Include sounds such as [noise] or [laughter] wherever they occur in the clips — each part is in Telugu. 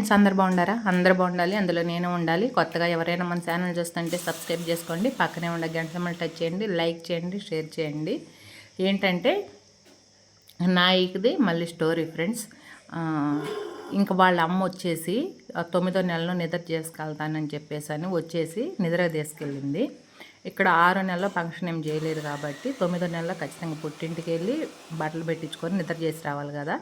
ఫ్రెండ్స్ అందరు బాగుండారా? అందరు బాగుండాలి అందులో నేను ఉండాలి. కొత్తగా ఎవరైనా మన ఛానల్ చూస్తుంటే సబ్స్క్రైబ్ చేసుకోండి. పక్కనే ఉండే గంట సింబల్ టచ్ చేయండి లైక్ చేయండి షేర్ చేయండి. ఏంటంటే నాయిక్ది మళ్ళీ స్టోరీ ఫ్రెండ్స్. ఇంకా వాళ్ళ అమ్మ వచ్చేసి తొమ్మిదో నెలలో నిద్ర చేసుకెళ్తానని చెప్పేసి అని వచ్చేసి నిద్ర తీసుకెళ్ళింది. ఇక్కడ ఆరో నెలల ఫంక్షన్ ఏం చేయలేదు కాబట్టి తొమ్మిదో నెలలో ఖచ్చితంగా పుట్టింటికి వెళ్ళి బట్టలు పెట్టించుకొని నిద్ర చేసి రావాలి కదా.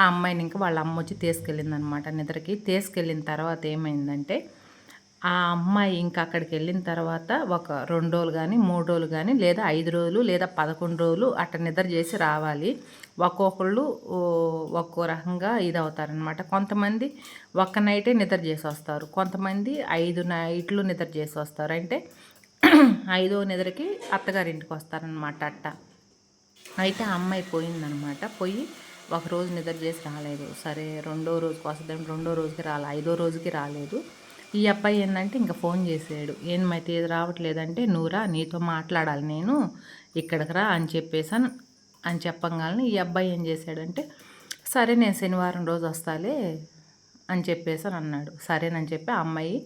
ఆ అమ్మాయిని ఇంకా వాళ్ళ అమ్మ వచ్చి తీసుకెళ్ళింది అనమాట నిద్రకి తీసుకెళ్ళిన తర్వాత ఏమైందంటే ఆ అమ్మాయి ఇంకా అక్కడికి వెళ్ళిన తర్వాత ఒక రెండు రోజులు కానీ మూడు రోజులు కానీ లేదా ఐదు రోజులు లేదా పదకొండు రోజులు అట్ట నిద్ర చేసి రావాలి. ఒక్కొక్కళ్ళు ఒక్కో రకంగా ఇది అవుతారనమాట కొంతమంది ఒక్క నైటే నిద్ర చేసి వస్తారు కొంతమంది ఐదు నైట్లు నిద్ర చేసి వస్తారు అంటే ఐదో నిద్రకి అత్తగారింటికి వస్తారనమాట అట్ట. అయితే ఆ అమ్మాయి పోయిందనమాట పోయి ఒక రోజు నిద్ర చేసి రాలేదు. సరే రెండో రోజుకి వస్తుందని రెండో రోజుకి రాలే ఐదో రోజుకి రాలేదు. ఈ అబ్బాయి ఏంటంటే ఇంకా ఫోన్ చేసాడు. ఏమైతే ఏది రావట్లేదంటే నువ్వురా నీతో మాట్లాడాలి నేను ఇక్కడికి రా అని చెప్పేసాను అని చెప్పగానే ఈ అబ్బాయి ఏం చేశాడంటే సరే నేను శనివారం రోజు వస్తాలే అని చెప్పేసి అన్నాడు. సరేనని చెప్పి ఆ అమ్మాయి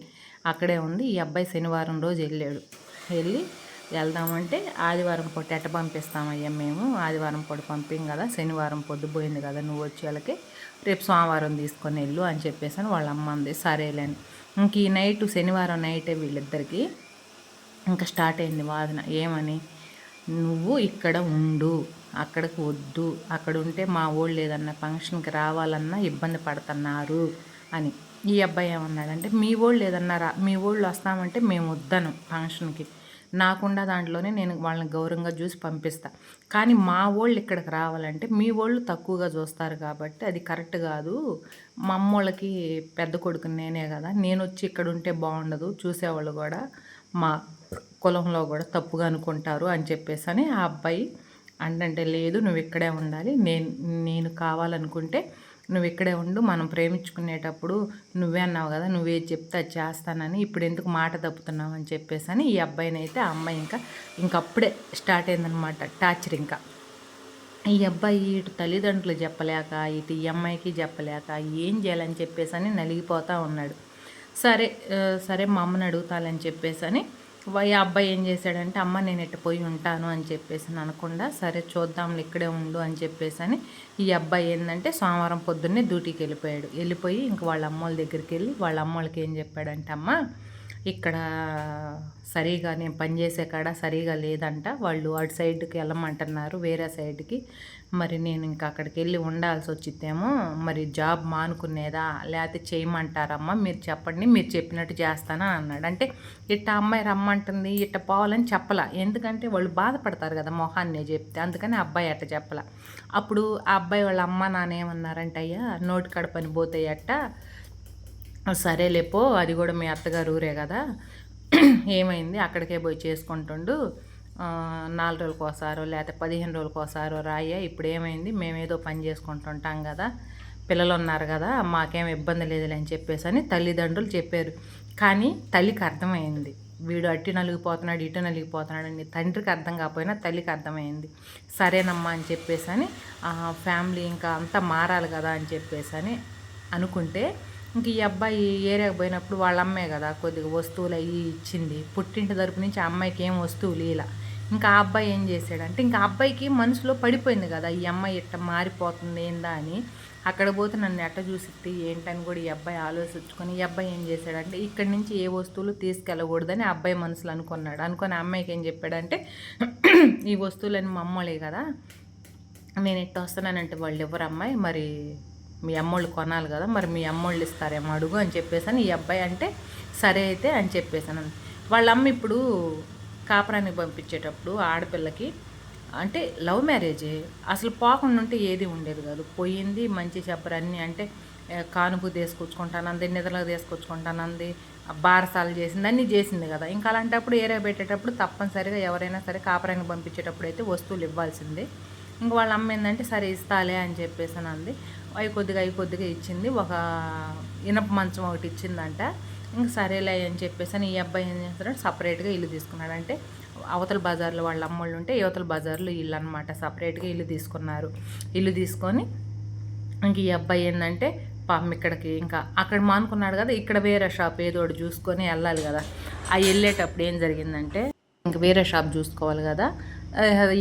అక్కడే ఉంది. ఈ అబ్బాయి శనివారం రోజు వెళ్ళాడు. వెళ్ళి వెళ్దామంటే ఆదివారం పొట్టు ఎట్ట పంపిస్తామయ్యా మేము? ఆదివారం పొడి పంపిం కదా శనివారం పొద్దు పోయింది కదా నువ్వు వచ్చే వాళ్ళకి రేపు సోమవారం తీసుకొని వెళ్ళు అని చెప్పేసి వాళ్ళ అమ్మ అంది. సరేలేని ఇంక ఈ నైట్ శనివారం నైటే వీళ్ళిద్దరికి ఇంకా స్టార్ట్ అయింది వాదన. ఏమని? నువ్వు ఇక్కడ ఉండు అక్కడికి వద్దు అక్కడ ఉంటే మా వాళ్ళు ఏదన్నా ఫంక్షన్కి రావాలన్నా ఇబ్బంది పడుతున్నారు అని. ఈ అబ్బాయి ఏమన్నాడంటే మీ వాళ్ళు ఏదన్నా రా మీ వాళ్ళు వస్తామంటే మేము వద్దను ఫంక్షన్కి. నాకుండా దాంట్లోనే నేను వాళ్ళని గౌరవంగా చూసి పంపిస్తా. కానీ మా వాళ్ళు ఇక్కడికి రావాలంటే మీ వాళ్ళు తక్కువగా చూస్తారు కాబట్టి అది కరెక్ట్ కాదు. మా అమ్మోళ్ళకి పెద్ద కొడుకు నేనే కదా. నేను వచ్చి ఇక్కడ ఉంటే బాగుండదు. చూసేవాళ్ళు కూడా మా కులంలో కూడా తప్పుగా అనుకుంటారు అని చెప్పేసి అని ఆ అబ్బాయి అంటే లేదు నువ్వు ఇక్కడే ఉండాలి. నేను నేను కావాలనుకుంటే నువ్వు ఇక్కడే ఉండు మనం ప్రేమించుకునేటప్పుడు నువ్వే అన్నావు కదా నువ్వే చెప్తే అది చేస్తానని ఇప్పుడు ఎందుకు మాట తప్పుతున్నావు అని చెప్పేసి అని ఈ అబ్బాయిని అయితే ఆ అమ్మాయి ఇంకా ఇంకప్పుడే స్టార్ట్ అయిందనమాట టార్చర్ ఇంకా. ఈ అబ్బాయి ఇటు తల్లిదండ్రులు చెప్పలేక ఇటు ఈ అమ్మాయికి చెప్పలేక ఏం చేయాలని చెప్పేసి అని నలిగిపోతూ ఉన్నాడు. సరే సరే మా అమ్మని అడుగుతాలని చెప్పేసి అని ఈ అబ్బాయి ఏం చేశాడంటే అమ్మ నేను ఎట్టు పోయి ఉంటాను అని చెప్పేసి అనకుండా సరే చూద్దాం ఇక్కడే ఉండు అని చెప్పేసి అని ఈ అబ్బాయి ఏంటంటే సోమవారం పొద్దున్నే డ్యూటీకి వెళ్ళిపోయాడు. వెళ్ళిపోయి ఇంక వాళ్ళ అమ్మోళ్ళ దగ్గరికి వెళ్ళి వాళ్ళ అమ్మోళ్ళకి ఏం చెప్పాడంటే అమ్మ ఇక్కడ సరిగా నేను పనిచేసే కాడ సరిగా లేదంట. వాళ్ళు అటు సైడ్కి వెళ్ళమంటున్నారు వేరే సైడ్కి. మరి నేను ఇంకా అక్కడికి వెళ్ళి ఉండాల్సి వచ్చిద్దేమో మరి జాబ్ మానుకునేదా లేకపోతే చేయమంటారమ్మా మీరు చెప్పండి మీరు చెప్పినట్టు చేస్తానా అన్నాడు. అంటే ఇట్ట అమ్మాయి రమ్మంటుంది ఇట్ట పోవాలని చెప్పలా. ఎందుకంటే వాళ్ళు బాధపడతారు కదా మొహాన్ని చెప్తే అందుకని అబ్బాయి అట్ట చెప్పలా. అప్పుడు ఆ అబ్బాయి వాళ్ళ అమ్మ నానేమన్నారంటే అయ్యా నోటి కడపని పోతాయట. సరేలేపో అది కూడా మీ అత్తగారు ఊరే కదా. [clears throat] ఏమైంది? అక్కడికే పోయి చేసుకుంటుండు. నాలుగు రోజులకు ఒకసారో లేకపోతే పదిహేను రోజులకు ఒకసారో రాయ్యా ఇప్పుడు ఏమైంది మేమేదో పని చేసుకుంటుంటాం కదా పిల్లలు ఉన్నారు కదా మాకేం ఇబ్బంది లేదులే అని చెప్పేసి అని తల్లిదండ్రులు చెప్పారు. కానీ తల్లికి అర్థమైంది వీడు అట్టి నలిగిపోతున్నాడు ఇటు నలిగిపోతున్నాడు అని తండ్రికి అర్థం కాకపోయినా తల్లికి అర్థమైంది. సరేనమ్మా అని చెప్పేసి అని ఫ్యామిలీ ఇంకా అంతా మారాలి కదా అని చెప్పేసి అని అనుకుంటే ఇంక ఈ అబ్బాయి ఏరియాకి పోయినప్పుడు వాళ్ళ అమ్మాయి కదా కొద్దిగా వస్తువులు అవి ఇచ్చింది. పుట్టింటి తరపు నుంచి ఆ అమ్మాయికి ఏం వస్తువులు ఇలా ఇంకా ఆ అబ్బాయి ఏం చేశాడంటే ఇంకా అబ్బాయికి మనసులో పడిపోయింది కదా ఈ అమ్మాయి ఇట్ట మారిపోతుంది ఏందా అని. అక్కడ పోతే నన్ను ఎట్ట చూసిద్ది ఏంటని కూడా ఈ అబ్బాయి ఆలోచించుకొని ఈ అబ్బాయి ఏం చేశాడంటే ఇక్కడి నుంచి ఏ వస్తువులు తీసుకెళ్ళకూడదని అబ్బాయి మనసులో అనుకున్నాడు. అనుకుని అమ్మాయికి ఏం చెప్పాడంటే ఈ వస్తువులని మా అమ్మలే కదా నేను ఇట్ట వస్తున్నానంటే వాళ్ళు ఎవరు అమ్మాయి? మరి మీ అమ్మోళ్ళు కొనాలి కదా మరి మీ అమ్మోళ్ళు ఇస్తారేమో అడుగు అని చెప్పేసాను ఈ అబ్బాయి అంటే సరే అయితే అని చెప్పేసాను వాళ్ళ అమ్మ ఇప్పుడు కాపురానికి పంపించేటప్పుడు ఆడపిల్లకి అంటే లవ్ మ్యారేజే అసలు పోకుండా ఉంటే ఏది ఉండేది కాదు. పోయింది మంచి చెప్పరు అన్నీ అంటే కానుపు తీసుకొచ్చుకుంటానంది నిద్రలకు తీసుకొచ్చుకుంటానంది బారసాలు చేసింది అన్నీ చేసింది కదా. ఇంకా అలాంటప్పుడు ఏరియా పెట్టేటప్పుడు తప్పనిసరిగా ఎవరైనా సరే కాపురానికి పంపించేటప్పుడు అయితే వస్తువులు ఇవ్వాల్సిందే. ఇంక వాళ్ళ అమ్మ ఏంటంటే సరే ఇస్తాలే అని చెప్పేసి అంది అవి కొద్దిగా అవి కొద్దిగా ఇచ్చింది. ఒక ఇనప మంచం ఒకటి ఇచ్చిందంట. ఇంక సరేలే అని చెప్పేసి అని ఈ అబ్బాయి ఏం చేస్తున్నాడు సపరేట్గా ఇల్లు తీసుకున్నాడు. అంటే అవతల బజార్లో వాళ్ళ అమ్మోళ్ళు ఉంటే యువతల బజార్లో ఇల్లు అనమాట సపరేట్గా ఇల్లు తీసుకున్నారు. ఇల్లు తీసుకొని ఇంక ఈ అబ్బాయి ఏంటంటే పాపం ఇక్కడికి ఇంకా అక్కడ మానుకున్నాడు కదా ఇక్కడ వేరే షాప్ ఏదో ఒకటి చూసుకొని వెళ్ళాలి కదా. ఆ వెళ్ళేటప్పుడు ఏం జరిగిందంటే ఇంక వేరే షాప్ చూసుకోవాలి కదా.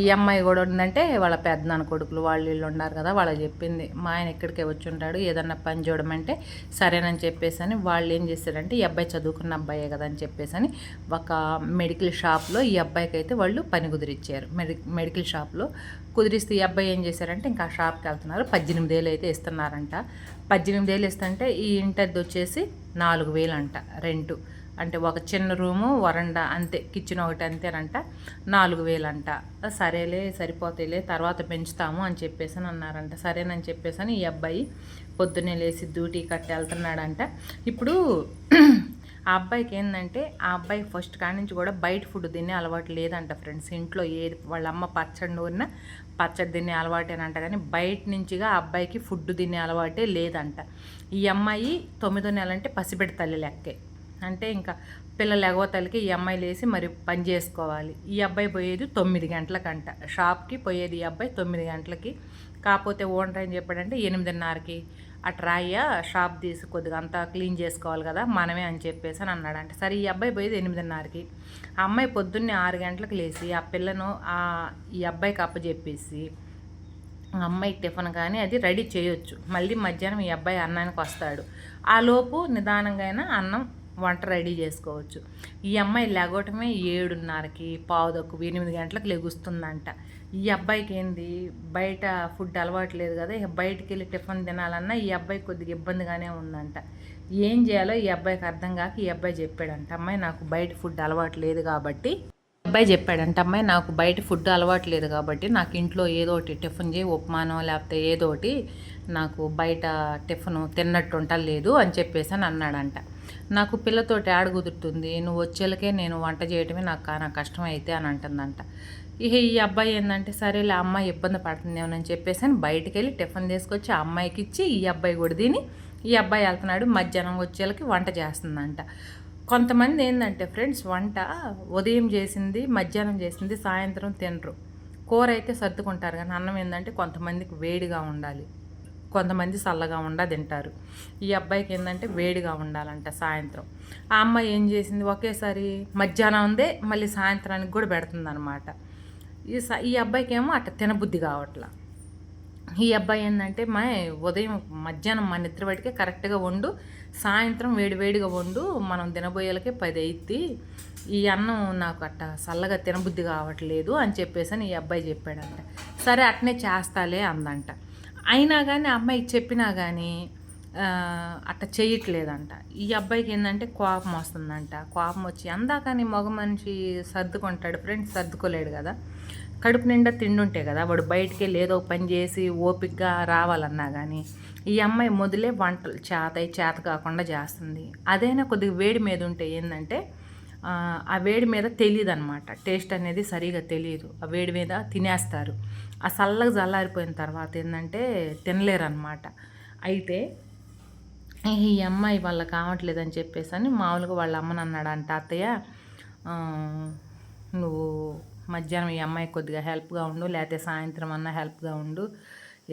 ఈ అమ్మాయి కూడా ఉందంటే వాళ్ళ పెద్దనాన్న కొడుకులు వాళ్ళు వీళ్ళు ఉన్నారు కదా వాళ్ళకి చెప్పింది. మా ఆయన ఇక్కడికే వచ్చి ఉంటాడు ఏదన్నా పని చూడమంటే సరేనని చెప్పేసి అని వాళ్ళు ఏం చేశారంటే ఈ అబ్బాయి చదువుకున్న అబ్బాయే కదా అని చెప్పేసి అని ఒక మెడికల్ షాప్లో ఈ అబ్బాయికి అయితే వాళ్ళు పని కుదిరిచ్చారు. మెడి మెడికల్ షాప్లో కుదిరిస్తే ఈ అబ్బాయి ఏం చేశారంటే ఇంకా ఆ షాప్కి వెళ్తున్నారు. పద్దెనిమిది వేలు అయితే ఇస్తున్నారంట. పద్దెనిమిది వేలు ఇస్తుంటే ఈ ఇంటది వచ్చేసి నాలుగు వేలు అంట రెంటు. అంటే ఒక చిన్న రూము వరండా అంతే కిచెన్ ఒకటి అంతేనంట నాలుగు వేలంట సరేలే సరిపోతాయిలే తర్వాత పెంచుతాము అని చెప్పేసి అన్నారంట. సరేనని చెప్పేసి అని ఈ అబ్బాయి పొద్దున్నే లేచి డ్యూటీ కట్టి వెళ్తున్నాడంట. ఇప్పుడు ఆ అబ్బాయికి ఏంటంటే ఆ అబ్బాయి ఫస్ట్ కాడి నుంచి కూడా బయట ఫుడ్ తినే అలవాటు లేదంట ఫ్రెండ్స్. ఇంట్లో ఏది వాళ్ళ అమ్మ పచ్చడి నూరిన పచ్చడి తినే అలవాటేనంట కానీ బయట నుంచిగా ఆ అబ్బాయికి ఫుడ్ తినే అలవాటే లేదంట. ఈ అమ్మాయి తొమ్మిదో నెల అంటే పసిబిడ్డ తల్లి లెక్కే. అంటే ఇంకా పిల్లలు ఎగవతలకి ఈ అమ్మాయి లేసి మరి పని చేసుకోవాలి. ఈ అబ్బాయి పోయేది తొమ్మిది గంటలకంట. షాప్కి పోయేది ఈ అబ్బాయి తొమ్మిది గంటలకి. కాకపోతే ఓనర్ ఏం చెప్పాడంటే ఎనిమిదిన్నరకి అటు రాయ్యా షాప్ తీసి కొద్దిగా అంతా క్లీన్ చేసుకోవాలి కదా మనమే అని చెప్పేసి అని అన్నాడంట. సరే ఈ అబ్బాయి పోయేది ఎనిమిదిన్నరకి. ఆ అమ్మాయి పొద్దున్నే ఆరు గంటలకు లేచి ఆ పిల్లను ఆ ఈ అబ్బాయికి అప్పచెప్పేసి అమ్మాయి టిఫిన్ కానీ అది రెడీ చేయొచ్చు. మళ్ళీ మధ్యాహ్నం ఈ అబ్బాయి అన్నానికి వస్తాడు. ఆ లోపు నిదానంగా అయినా అన్నం వంట రెడీ చేసుకోవచ్చు. ఈ అమ్మాయి లేగటమే ఏడున్నరకి పావుదక్కు ఎనిమిది గంటలకు లెగుస్తుందంట. ఈ అబ్బాయికి ఏంది? బయట ఫుడ్ అలవాటు లేదు కదా బయటికి వెళ్ళి టిఫిన్ తినాలన్నా ఈ అబ్బాయి కొద్దిగా ఇబ్బందిగానే ఉందంట. ఏం చేయాలో ఈ అబ్బాయికి అర్థం కాక ఈ అబ్బాయి చెప్పాడంట అమ్మాయి నాకు బయట ఫుడ్ అలవాటు లేదు కాబట్టి అబ్బాయి చెప్పాడంట అమ్మాయి నాకు బయట ఫుడ్ అలవాటు లేదు కాబట్టి నాకు ఇంట్లో ఏదో ఒకటి టిఫిన్ చేయి ఉప్మానో లేకపోతే ఏదో ఒకటి నాకు బయట టిఫిన్ తిన్నట్టు లేదు అని చెప్పేసి అని అన్నాడంట. నాకు పిల్లతోటి ఆడ కుదురుతుంది నువ్వు వచ్చేలకే నేను వంట చేయటమే నాకు నాకు కష్టం అయితే అని అంటుందంట. ఇక ఈ అబ్బాయి ఏంటంటే సరేలే అమ్మాయి ఇబ్బంది పడుతుందేమోనని చెప్పేసి అని బయటికి వెళ్ళి టిఫిన్ తీసుకొచ్చి ఆ అమ్మాయికి ఇచ్చి ఈ అబ్బాయి కూడా తిని ఈ అబ్బాయి వెళ్తున్నాడు మధ్యాహ్నం వచ్చేలకి వంట చేస్తుందంట. కొంతమంది ఏంటంటే ఫ్రెండ్స్ వంట ఉదయం చేసింది మధ్యాహ్నం చేసింది సాయంత్రం తినరు. కూర అయితే సర్దుకుంటారు కానీ అన్నం ఏంటంటే కొంతమందికి వేడిగా ఉండాలి. కొంతమంది చల్లగా ఉండా తింటారు. ఈ అబ్బాయికి ఏంటంటే వేడిగా ఉండాలంట సాయంత్రం. ఆ అమ్మాయి ఏం చేసింది? ఒకేసారి మధ్యాహ్నం ఉందే మళ్ళీ సాయంత్రానికి కూడా పెడుతుంది అనమాట ఈ స ఈ అబ్బాయికి ఏమో అట్ట తినబుద్ధి కావట్లా. ఈ అబ్బాయి ఏంటంటే మా ఉదయం మధ్యాహ్నం మా నిద్ర పడికే కరెక్ట్గా వండు సాయంత్రం వేడివేడిగా వండు మనం తినబోయేలకే పది అయిద్ది. ఈ అన్నం నాకు అట్ట చల్లగా తినబుద్ధి కావట్లేదు అని చెప్పేసి అని ఈ అబ్బాయి చెప్పాడంట. సరే అట్నే చేస్తాలే అందంట. అయినా కానీ ఆ అమ్మాయి చెప్పినా కానీ అట్లా అట్ట చేయట్లేదంట. ఈ అబ్బాయికి ఏంటంటే కోపం వస్తుందంట. కోపం వచ్చి అందాకని మగ మనిషి సర్దుకుంటాడు ఫ్రెండ్స్ సర్దుకోలేడు కదా. కడుపు నిండా తిండుంటే కదా వాడు బయటికి లేదో ఏదో ఒక పని చేసి ఓపిక్గా రావాలన్నా కానీ ఈ అమ్మాయి మొదలే వంటలు చేత చేత కాకుండా చేస్తుంది. అదైనా కొద్దిగా వేడి మీద ఉంటే ఏంటంటే ఆ, ఆ వేడి మీద తెలియదు అనమాట టేస్ట్ అనేది సరిగా తెలియదు ఆ వేడి మీద తినేస్తారు. ఆ చల్లగా చల్లారిపోయిన తర్వాత ఏంటంటే తినలేరన్నమాట. అయితే ఈ అమ్మాయి వాళ్ళ కావట్లేదని చెప్పేసి అని మామూలుగా వాళ్ళ అమ్మని అన్నాడంట అత్తయ్య నువ్వు మధ్యాహ్నం ఈ అమ్మాయి కొద్దిగా హెల్ప్గా ఉండు లేకపోతే సాయంత్రం అన్నా హెల్ప్గా ఉండు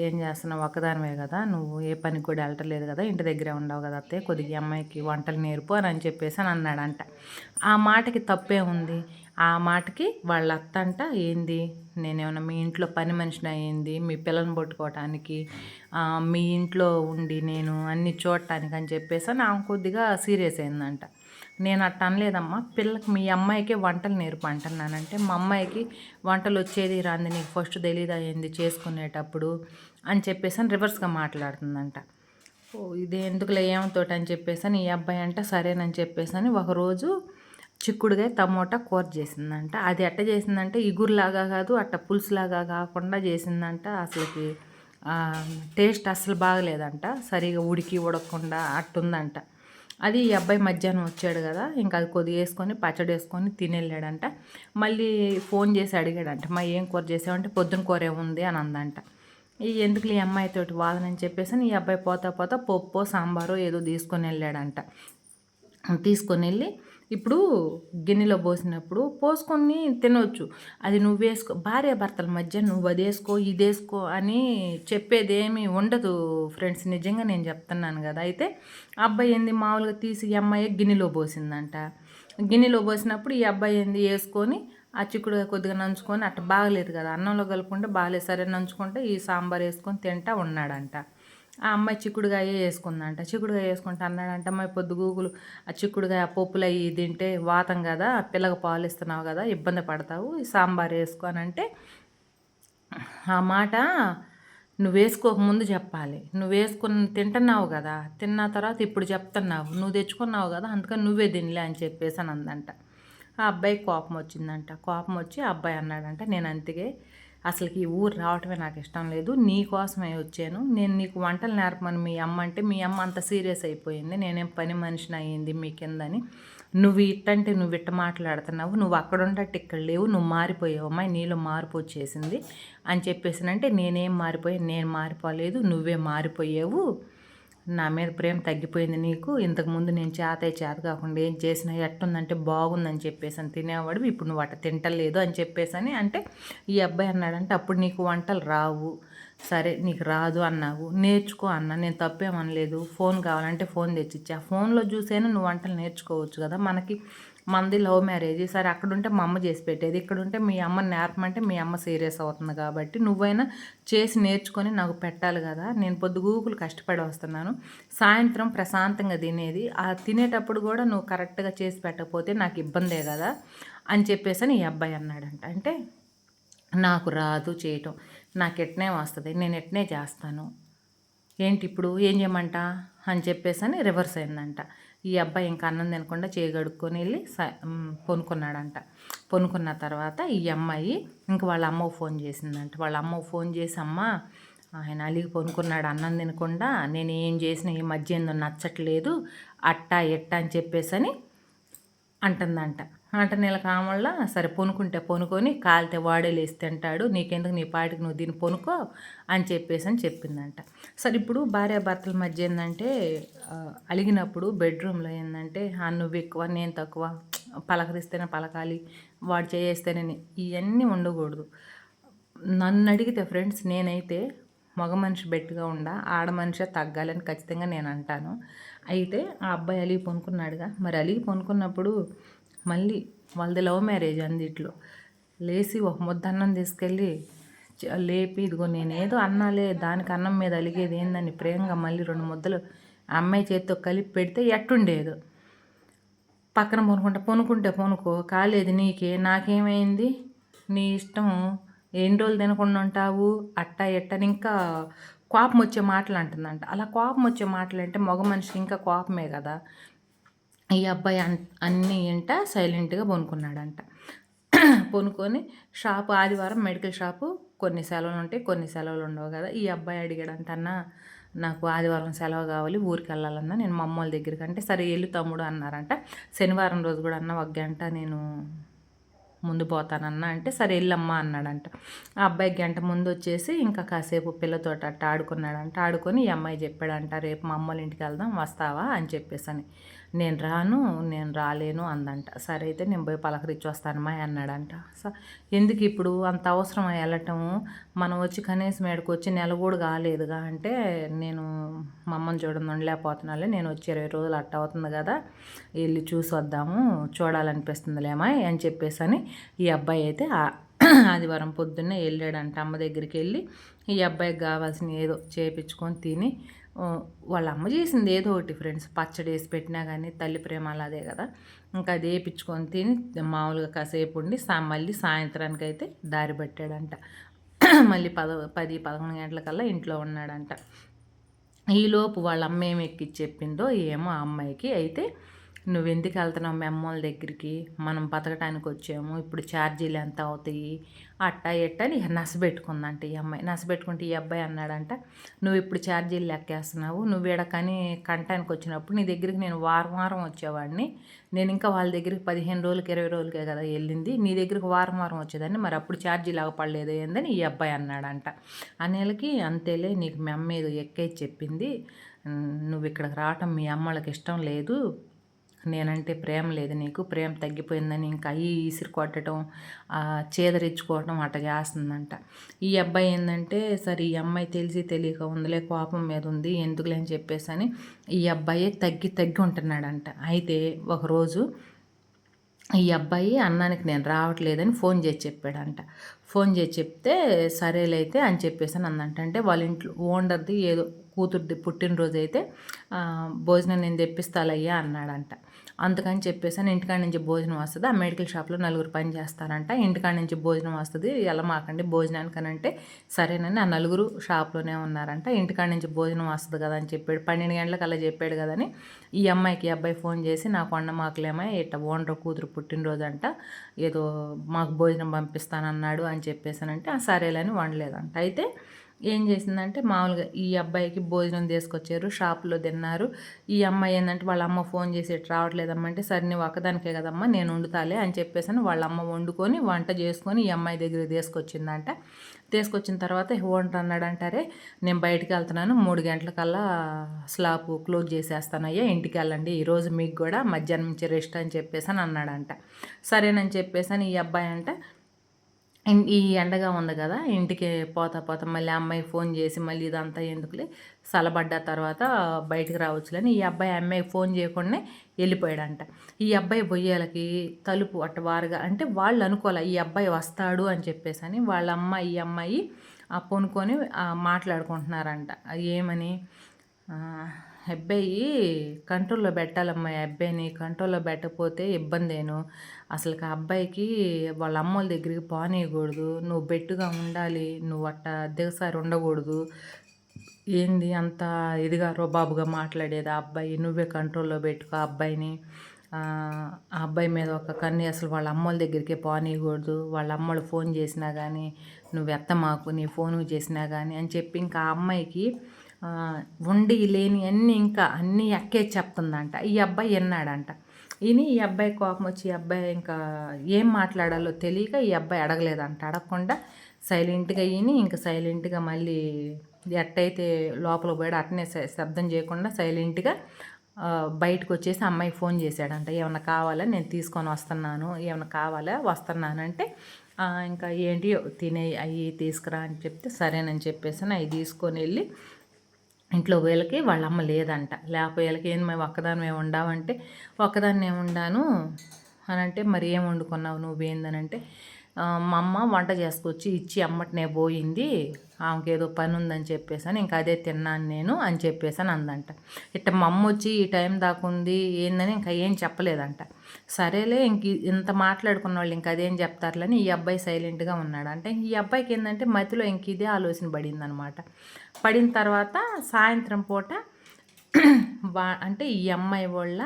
ఏం చేస్తున్నావు ఒక్కదానివే కదా నువ్వు ఏ పనికి కూడా వెళ్ళట్లేదు కదా ఇంటి దగ్గరే ఉండవు కదా అత్తయ్య కొద్దిగా అమ్మాయికి వంటలు నేర్పు అని అని చెప్పేసి అని అన్నాడంట. ఆ మాటకి తప్పే ఉంది. ఆ మాటకి వాళ్ళ అత్త అంట ఏంది? నేనేమన్నా మీ ఇంట్లో పని మనిషిని అయ్యింది మీ పిల్లల్ని పట్టుకోవటానికి మీ ఇంట్లో ఉండి నేను అన్ని చూడటానికి అని చెప్పేసి అని ఆమె కొద్దిగా సీరియస్ అయిందంట. నేను అట్ట అనలేదమ్మా. పిల్లకి మీ అమ్మాయికే వంటలు నేర్పు అంటున్నానంటే మా అమ్మాయికి వంటలు వచ్చేది రాంది నీకు ఫస్ట్ తెలియదా ఏంది చేసుకునేటప్పుడు అని చెప్పేసి అని రివర్స్గా మాట్లాడుతుందంట. ఓ ఇది ఎందుకులే ఏమతోటి అని చెప్పేసి అని ఈ అబ్బాయి అంట సరేనని చెప్పేసి అని ఒకరోజు చిక్కుడుగా టమోటా కూర చేసిందంట. అది ఎట్ట చేసిందంటే ఇగురులాగా కాదు అట్ట పులుసులాగా కాకుండా చేసిందంట. అసలుకి టేస్ట్ అసలు బాగలేదంట. సరిగా ఉడికి ఉడకకుండా అట్టుందంట. అది ఈ అబ్బాయి మధ్యాహ్నం వచ్చాడు కదా ఇంకా అది కొద్దిగా వేసుకొని పచ్చడి వేసుకొని తినెళ్ళాడంట. మళ్ళీ ఫోన్ చేసి అడిగాడంట మా ఏం కూర చేసావంటే పొద్దున కూర ఏముంది అని అందంట. ఈ ఎందుకు ఈ అమ్మాయితోటి వాదనని చెప్పేసి ఈ అబ్బాయి పోతా పోతా పప్పు సాంబారు ఏదో తీసుకొని వెళ్ళాడంట. తీసుకొని వెళ్ళి ఇప్పుడు గిన్నెలో పోసినప్పుడు పోసుకొని తినవచ్చు అది నువ్వు వేసుకో భార్య భర్తల మధ్య నువ్వు అది వేసుకో ఇది వేసుకో అని చెప్పేదేమీ ఉండదు ఫ్రెండ్స్. నిజంగా నేను చెప్తున్నాను కదా. అయితే అబ్బాయి ఏంది? మామూలుగా తీసి ఈ అమ్మాయి గిన్నెలో పోసిందంట. గిన్నెలో పోసినప్పుడు ఈ అబ్బాయి ఏంది? వేసుకొని ఆ చిక్కుడు కొద్దిగా నంచుకొని అట్ట బాగలేదు కదా. అన్నంలో కలుపుకుంటే బాగలేదు. సరే నంచుకుంటే ఈ సాంబార్ వేసుకొని తింటా ఉన్నాడంట. ఆ అమ్మాయి చిక్కుడుగాయ వేసుకుందంట. చిక్కుడుగాయ వేసుకుంటా అన్నాడంట అమ్మాయి పొద్దు గూగులు ఆ చిక్కుడుగాయ పప్పులు అవి తింటే వాతం కదా పిల్లగా పాలు ఇస్తున్నావు కదా ఇబ్బంది పడతావు ఈ సాంబార్ అంటే ఆ మాట నువ్వు వేసుకోకముందు చెప్పాలి. నువ్వు వేసుకుని తింటున్నావు కదా తిన్న తర్వాత ఇప్పుడు చెప్తున్నావు నువ్వు తెచ్చుకున్నావు కదా అందుకని నువ్వే తినలే అని చెప్పేసి అని అందంట. ఆ అబ్బాయి కోపం వచ్చిందంట. కోపం వచ్చి ఆ అబ్బాయి అన్నాడంట నేను అంతకే అసలుకి ఈ ఊరు రావటమే నాకు ఇష్టం లేదు. నీ కోసమే వచ్చాను. నేను నీకు వంటలు నేర్పమని మీ అమ్మ అంటే మీ అమ్మ అంత సీరియస్ అయిపోయింది. నేనేం పని మనిషిని అయ్యింది మీ కిందని. నువ్వు ఇట్టంటే నువ్వు ఇట్ట మాట్లాడుతున్నావు. నువ్వు అక్కడ ఉండట్టు ఇక్కడ లేవు. నువ్వు మారిపోయావు. అమ్మాయి నీలో మార్పు వచ్చేసింది. అని చెప్పేసినంటే నేనేం మారిపోయాను నేను మారిపోలేదు. నువ్వే మారిపోయావు. నా మీద ప్రేమ తగ్గిపోయింది నీకు. ఇంతకుముందు నేను చేత చేత కాకుండా ఏం చేసినా ఎట్టుందంటే బాగుందని చెప్పేసి అని తినేవాడు. ఇప్పుడు నువ్వు అట్ట తింటలేదు అని చెప్పేసి అని అంటే ఈ అబ్బాయి అన్నాడంటే అప్పుడు నీకు వంటలు రావు. సరే నీకు రాదు అన్నావు. నేర్చుకో అన్న. నేను తప్పేమనలేదు. ఫోన్ కావాలంటే ఫోన్ తెచ్చిచ్చా. ఫోన్లో చూసైనా నువ్వు వంటలు నేర్చుకోవచ్చు కదా. మనకి మంది లవ్ మ్యారేజ్ సరే అక్కడుంటే మా అమ్మ చేసి పెట్టేది ఇక్కడ ఉంటే మీ అమ్మ నేర్పమంటే మీ అమ్మ సీరియస్ అవుతుంది కాబట్టి నువ్వైనా చేసి నేర్చుకొని నాకు పెట్టాలి కదా నేను పొద్దుగూకులు కష్టపడి వస్తున్నాను. సాయంత్రం ప్రశాంతంగా తినేది ఆ తినేటప్పుడు కూడా నువ్వు కరెక్ట్గా చేసి పెట్టకపోతే నాకు ఇబ్బందే కదా అని చెప్పేసి అని ఈ అబ్బాయి అన్నాడంట. అంటే నాకు రాదు చేయటం నాకు ఎట్నే వస్తుంది నేను ఎట్నే చేస్తాను ఏంటి ఇప్పుడు ఏం చేయమంట అని చెప్పేసి అని రివర్స్ అయిందంట. ఈ అబ్బాయి ఇంకా అన్నం తినకుండా చేయగడుక్కొని వెళ్ళి పొనుకున్నాడంట. పొనుకున్న తర్వాత ఈ అమ్మాయి ఇంక వాళ్ళ అమ్మ ఫోన్ చేసిందంట. వాళ్ళ అమ్మ ఫోన్ చేసి అమ్మ ఆయన అలిగి పొనుకున్నాడు అన్నం తినకుండా నేను ఏం చేసిన ఈ మధ్య ఏందో నచ్చట్లేదు అట్టా ఎట్టా అని చెప్పేసి అని అంటుందంట. అంట నెల కామల్లా సరే పొనుకుంటే పొనుకొని కాలితే వాడేలేసి తింటాడు. నీకెందుకు నీ పాటికి నువ్వు దీన్ని పొనుకో అని చెప్పేసి అని చెప్పిందంట. సరే ఇప్పుడు భార్య భర్తల మధ్య ఏంటంటే అలిగినప్పుడు బెడ్రూమ్లో ఏంటంటే నువ్వు ఎక్కువ నేను తక్కువ పలకరిస్తేనే పలకాలి వాడు చేస్తేనే ఇవన్నీ ఉండకూడదు. నన్ను అడిగితే ఫ్రెండ్స్ నేనైతే మగ మనిషి బెట్టుగా ఉండ ఆడ మనిషి తగ్గాలని ఖచ్చితంగా నేను అంటాను. అయితే ఆ అబ్బాయి అలిగి పొనుకున్నాడుగా. మరి అలిగి పొనుకున్నప్పుడు మళ్ళీ వాళ్ళది లవ్ మ్యారేజ్ అందిట్లో లేచి ఒక ముద్ద అన్నం తీసుకెళ్ళి లేపి ఇదిగో నేనేదో అన్నాలే దానికి అన్నం మీద అలిగేది ఏందని ప్రేమగా మళ్ళీ రెండు ముద్దలు అమ్మాయి చేతితో కలిపి పెడితే ఎట్టుండేదు. పక్కన పొనుకుంటా పొనుకుంటే పొనుకో కాలేదు నీకే నాకేమైంది? నీ ఇష్టం ఎన్ని రోజులు తినకుండా ఉంటావు? అట్ట ఎట్టని ఇంకా కోపం వచ్చే మాటలు అంటుందంట. అలా కోపం వచ్చే మాటలు అంటే మగ మనిషికి ఇంకా కోపమే కదా. ఈ అబ్బాయి అన్ అన్నీ ఇంట సైలెంట్గా పొనుకున్నాడంట. పొనుకొని షాపు ఆదివారం మెడికల్ షాపు కొన్ని సెలవులు ఉంటాయి కొన్ని సెలవులు ఉండవు కదా. ఈ అబ్బాయి అడిగాడంట అన్న నాకు ఆదివారం సెలవు కావాలి ఊరికి వెళ్ళాలన్నా నేను మా అమ్మ దగ్గరికి అంటే సరే ఎల్లు తమ్ముడు అన్నారంట. శనివారం రోజు కూడా అన్న ఒక గంట నేను ముందు పోతానన్నా అంటే సరే వెళ్ళమ్మా అన్నాడంట. ఆ అబ్బాయి గంట ముందు వచ్చేసి ఇంకా కాసేపు పిల్లతో అట్ట ఆడుకున్నాడంట. ఆడుకొని ఈ అమ్మాయి చెప్పాడంట రేపు మా ఇంటికి వెళ్దాం వస్తావా? అని చెప్పేసి అని నేను రాను నేను రాలేను అందంట. సరే అయితే నేను పోయి పలకరించి వస్తానమ్మా అన్నాడంట. సో ఎందుకు ఇప్పుడు అంత అవసరం వెళ్ళటం మనం వచ్చి కనీసం ఏడుకు వచ్చి నెల కూడా కాలేదుగా అంటే నేను మా అమ్మని చూడడం ఉండలేకపోతున్నాలే నేను వచ్చి ఇరవై రోజులు అట్ట అవుతుంది కదా వెళ్ళి చూసి వద్దాము చూడాలనిపిస్తుందిలేమా అని చెప్పేసి అని ఈ అబ్బాయి అయితే [clears throat] ఆదివారం పొద్దున్నే వెళ్ళాడంట. అమ్మ దగ్గరికి వెళ్ళి ఈ అబ్బాయికి కావాల్సిన ఏదో చేపించుకొని తిని వాళ్ళ అమ్మ చేసింది ఏదో ఒకటి ఫ్రెండ్స్ పచ్చడి వేసి పెట్టినా కానీ తల్లి ప్రేమ అలాదే కదా. ఇంకా అది వేపించుకొని తిని మామూలుగా కాసేపు ఉండి సా మళ్ళీ సాయంత్రానికి అయితే దారి పట్టాడంట. [clears throat] మళ్ళీ పద పది పదకొండు గంటలకల్లా ఇంట్లో ఉన్నాడంట. ఈలోపు వాళ్ళ అమ్మ ఏమి ఎక్కిచ్చి చెప్పిందో ఏమో ఆ అమ్మాయికి. అయితే నువ్వు ఎందుకు వెళ్తున్నావు మెమ్మోల దగ్గరికి? మనం బతకటానికి వచ్చాము ఇప్పుడు ఛార్జీలు ఎంత అవుతాయి? అట్టా ఎట్ట అని నసబెట్టుకుందంట ఈ అమ్మాయి. నసబెట్టుకుంటే ఈ అబ్బాయి అన్నాడంట నువ్వు ఇప్పుడు ఛార్జీలు లెక్కేస్తున్నావు. నువ్వు ఈడ కానీ కంటానికి వచ్చినప్పుడు నీ దగ్గరికి నేను వారం వారం వచ్చేవాడిని. నేను ఇంకా వాళ్ళ దగ్గరికి పదిహేను రోజులకి ఇరవై రోజులకే కదా వెళ్ళింది. నీ దగ్గరికి వారం వారం వచ్చేదాన్ని. మరి అప్పుడు ఛార్జీలు అగపడలేదు ఏందని ఈ అబ్బాయి అన్నాడంట. అనేలకి అంతేలే నీకు మీ అమ్మ ఏదో ఎక్కే చెప్పింది. నువ్వు ఇక్కడికి రావటం మీ అమ్మలకి ఇష్టం లేదు. నేనంటే ప్రేమ లేదు నీకు. ప్రేమ తగ్గిపోయిందని ఇంకా అయ్యి ఈసిరి కొట్టడం చేదరించుకోవటం అట్ట చేస్తుందంట. ఈ అబ్బాయి ఏంటంటే సరే ఈ అమ్మాయి తెలిసి తెలియక ఉందిలే కోపం మీద ఉంది ఎందుకులే అని చెప్పేసి అని ఈ అబ్బాయి తగ్గి తగ్గి ఉంటున్నాడంట. అయితే ఒకరోజు ఈ అబ్బాయి అన్నానికి నేను రావట్లేదని ఫోన్ చేసి చెప్పాడంట. ఫోన్ చేసి చెప్తే సరేలైతే అని చెప్పేసి అని అందంట. అంటే వాళ్ళ ఇంట్లో ఓనర్ది ఏదో కూతురుది పుట్టినరోజు అయితే భోజనం నేను తెప్పిస్తాలయ్యా అన్నాడంట. అందుకని చెప్పేసి అని ఇంటికాడ నుంచి భోజనం వస్తుంది. ఆ మెడికల్ షాప్లో నలుగురు పని చేస్తారంట. ఇంటికాడ నుంచి భోజనం వస్తుంది. ఎలా మాకండి భోజనానికి అని అంటే సరేనని ఆ నలుగురు షాప్లోనే ఉన్నారంట. ఇంటికాడ నుంచి భోజనం వస్తుంది కదా అని చెప్పాడు. పన్నెండు గంటలకు అలా చెప్పాడు కదని ఈ అమ్మాయికి అబ్బాయి ఫోన్ చేసి నాకు కొండ మాకులేమో ఇట్ట ఓనర్ కూతురు పుట్టినరోజు అంట ఏదో మాకు భోజనం పంపిస్తానన్నాడు అని చెప్పేసానంటే సరేలేని వండలేదంట. అయితే ఏం చేసిందంటే మామూలుగా ఈ అబ్బాయికి భోజనం తీసుకొచ్చారు షాప్లో తిన్నారు. ఈ అమ్మాయి ఏంటంటే వాళ్ళ అమ్మ ఫోన్ చేసి రావట్లేదమ్మంటే సరే నువ్వు ఒక్కదానికే కదమ్మా నేను వండుతాలే అని చెప్పేసి వాళ్ళ అమ్మ వండుకొని వంట చేసుకొని ఈ అమ్మాయి దగ్గర తీసుకొచ్చిందంట. తీసుకొచ్చిన తర్వాత ఓనర్ అన్నాడంటారే నేను బయటికి వెళ్తున్నాను మూడు గంటలకల్లా స్లాబ్ క్లోజ్ చేసేస్తానయ్యా ఇంటికి వెళ్ళండి ఈరోజు మీకు కూడా మధ్యాహ్నం నుంచి రెస్ట్ అని చెప్పేసి అని అన్నాడంట. సరేనని చెప్పేసి ఈ అబ్బాయి అంటే ఈ ఎండగా ఉంది కదా ఇంటికి పోతా పోతా మళ్ళీ అమ్మాయి ఫోన్ చేసి మళ్ళీ ఇదంతా ఎందుకులే సలబడ్డ తర్వాత బయటికి రావచ్చులని ఈ అబ్బాయి అమ్మాయి ఫోన్ చేయకుండానే వెళ్ళిపోయాడంట. ఈ అబ్బాయి బొయ్యాలకి తలుపు అట్టవారుగా అంటే వాళ్ళు అనుకోలే ఈ అబ్బాయి వస్తాడు అని చెప్పేసి అని వాళ్ళ అమ్మ ఈ అమ్మాయి పొనుకొని మాట్లాడుకుంటున్నారంట. ఏమని? అబ్బాయి కంట్రోల్లో పెట్టాలమ్మా అబ్బాయిని కంట్రోల్లో పెట్టకపోతే ఇబ్బందేను. అసలు ఆ అబ్బాయికి వాళ్ళ అమ్మోళ్ళ దగ్గరికి పోనీయకూడదు నువ్వు బెట్టుగా ఉండాలి నువ్వు అట్ట దిగసారి ఉండకూడదు. ఏంది అంత ఇదిగా రోబాబుగా మాట్లాడేది ఆ అబ్బాయి? నువ్వే కంట్రోల్లో పెట్టుకో ఆ అబ్బాయిని. ఆ అబ్బాయి మీద ఒక కన్ను అసలు వాళ్ళ అమ్మోళ్ళ దగ్గరికి పోనీయకూడదు. వాళ్ళ అమ్మలు ఫోన్ చేసినా కానీ నువ్వు ఎత్త మాకు నీ ఫోన్ చేసినా కానీ అని చెప్పి ఇంకా ఆ అమ్మాయికి ఉండి లేని అన్నీ ఇంకా అన్నీ ఎక్కే చెప్తుందంట. ఈ అబ్బాయి విన్నాడంట. ఈయన ఈ అబ్బాయి కోపం వచ్చి ఈ అబ్బాయి ఇంకా ఏం మాట్లాడాలో తెలియక ఈ అబ్బాయి అడగలేదంట. అడగకుండా సైలెంట్గా ఈయన ఇంకా సైలెంట్గా మళ్ళీ ఎట్టయితే లోపల పోయాడు. అట్నే శబ్దం చేయకుండా సైలెంట్గా బయటకు వచ్చేసి అమ్మాయి ఫోన్ చేశాడంట. ఏమన్నా కావాలా? నేను తీసుకొని వస్తున్నాను. ఏమైనా కావాలా? వస్తున్నానంటే ఇంకా ఏంటి? తినే అవి తీసుకురా అని చెప్తే సరేనని చెప్పేసి అవి తీసుకొని వెళ్ళి ఇంట్లో పోయేళ్ళకి వాళ్ళ అమ్మ లేదంట లేకపోయేళ్ళకి ఏం మేము ఒక్కదాని మేము ఉండావంటే ఒక్కదాన్ని నేను ఉండాను అని అంటే మరి ఏం వండుకున్నావు నువ్వేందనంటే మా అమ్మ వంట చేసుకొచ్చి ఇచ్చి అమ్మటనే పోయింది. ఆమెకి ఏదో పని ఉందని చెప్పేసాను ఇంకా అదే తిన్నాను నేను అని చెప్పేసాను అందంట. ఇట్ట మా అమ్మ వచ్చి ఈ టైం దాకా ఉంది ఏందని ఇంకా ఏం చెప్పలేదంట. సరేలే ఇంక ఇంత మాట్లాడుకున్న వాళ్ళు ఇంకా అదేం చెప్తారులని ఈ అబ్బాయి సైలెంట్గా ఉన్నాడు అంటే ఈ అబ్బాయికి ఏంటంటే మధ్యలో ఇంక ఇదే ఆలోచన పడిందనమాట. పడిన తర్వాత సాయంత్రం పూట [clears throat] వా అంటే ఈ అమ్మాయి వాళ్ళ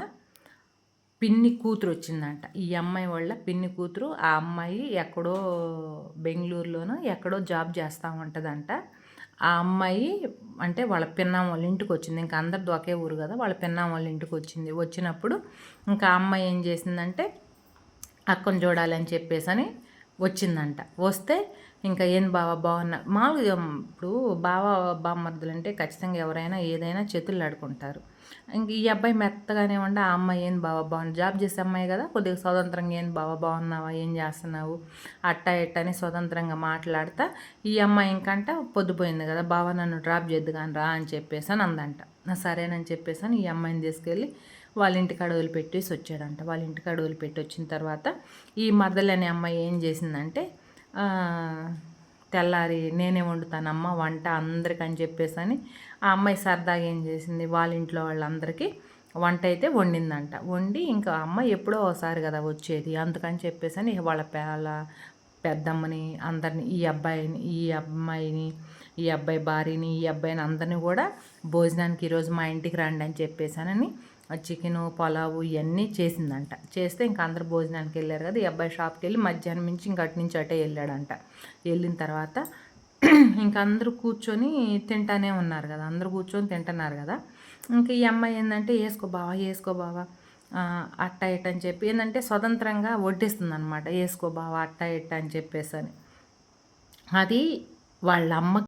పిన్ని కూతురు వచ్చిందంట. ఈ అమ్మాయి వాళ్ళ పిన్ని కూతురు. ఆ అమ్మాయి ఎక్కడో బెంగళూరులోనో ఎక్కడో జాబ్ చేస్తూ ఉంటుందంట ఆ అమ్మాయి అంటే వాళ్ళ పిన్నాం వాళ్ళ ఇంటికి వచ్చింది. ఇంకా అందరిది ఒకే ఊరు కదా వాళ్ళ పిన్నాం వాళ్ళ ఇంటికి వచ్చింది. వచ్చినప్పుడు ఇంకా అమ్మాయి ఏం చేసిందంటే అక్కను చూడాలని చెప్పేసి అని వచ్చిందంట. వస్తే ఇంకా ఏం బావ బాగున్నా? మామూలుగా ఇప్పుడు బావ బామ్మర్దులు అంటే ఖచ్చితంగా ఎవరైనా ఏదైనా చేతులు ఆడుకుంటారు. ఇంక ఈ అబ్బాయి మెత్తగానే ఉండి ఆ అమ్మాయి ఏం బావ బాగుంది? జాబ్ చేసే అమ్మాయి కదా కొద్దిగా స్వతంత్రంగా ఏం బావ బాగున్నావా? ఏం చేస్తున్నావు? అట్టా ఇట్ట అని స్వతంత్రంగా మాట్లాడతా. ఈ అమ్మాయి ఇంకంట పొద్దుపోయింది కదా బావ నన్ను డ్రాప్ చేద్దు కానీ రా అని చెప్పేసాను అందంట. సరేనని చెప్పేసాను ఈ అమ్మాయిని తీసుకెళ్ళి వాళ్ళ ఇంటికాడ పెట్టేసి వచ్చాడంట. వాళ్ళ ఇంటికాడ పెట్టి వచ్చిన తర్వాత ఈ మరదలు అనే అమ్మాయి ఏం చేసిందంటే తెల్లారి నేనే వండుతానమ్మ వంట అందరికి అని చెప్పేసి అని ఆ అమ్మాయి సరదాగా ఏం చేసింది? వాళ్ళ ఇంట్లో వాళ్ళందరికీ వంట అయితే వండిందంట. వండి ఇంకా అమ్మ ఎప్పుడో ఒకసారి కదా వచ్చేది. అందుకని చెప్పేసి అని వాళ్ళ పేల పెద్దమ్మని అందరిని ఈ అబ్బాయిని ఈ అమ్మాయిని ఈ అబ్బాయి భార్యని ఈ అబ్బాయిని అందరినీ కూడా భోజనానికి ఈరోజు మా ఇంటికి రండి అని చెప్పేసానని చికెను పలావు ఇవన్నీ చేసిందంట. చేస్తే ఇంకా అందరు భోజనానికి వెళ్ళారు కదా ఈ అబ్బాయి షాప్కి వెళ్ళి మధ్యాహ్నం నుంచి ఇంక అటు నుంచి అటే వెళ్ళాడంట. వెళ్ళిన తర్వాత [clears throat] ఇంకా అందరూ కూర్చొని తింటానే ఉన్నారు కదా అందరూ కూర్చొని తింటున్నారు కదా. ఇంకా ఈ అమ్మాయి ఏంటంటే వేసుకో బావా వేసుకో బావా అట్ట ఇట్ట అని చెప్పి ఏంటంటే స్వతంత్రంగా వడ్డిస్తుంది అనమాట వేసుకో బావా అట్ట ఇట్ట అని చెప్పేసి అని అది వాళ్ళ అమ్మ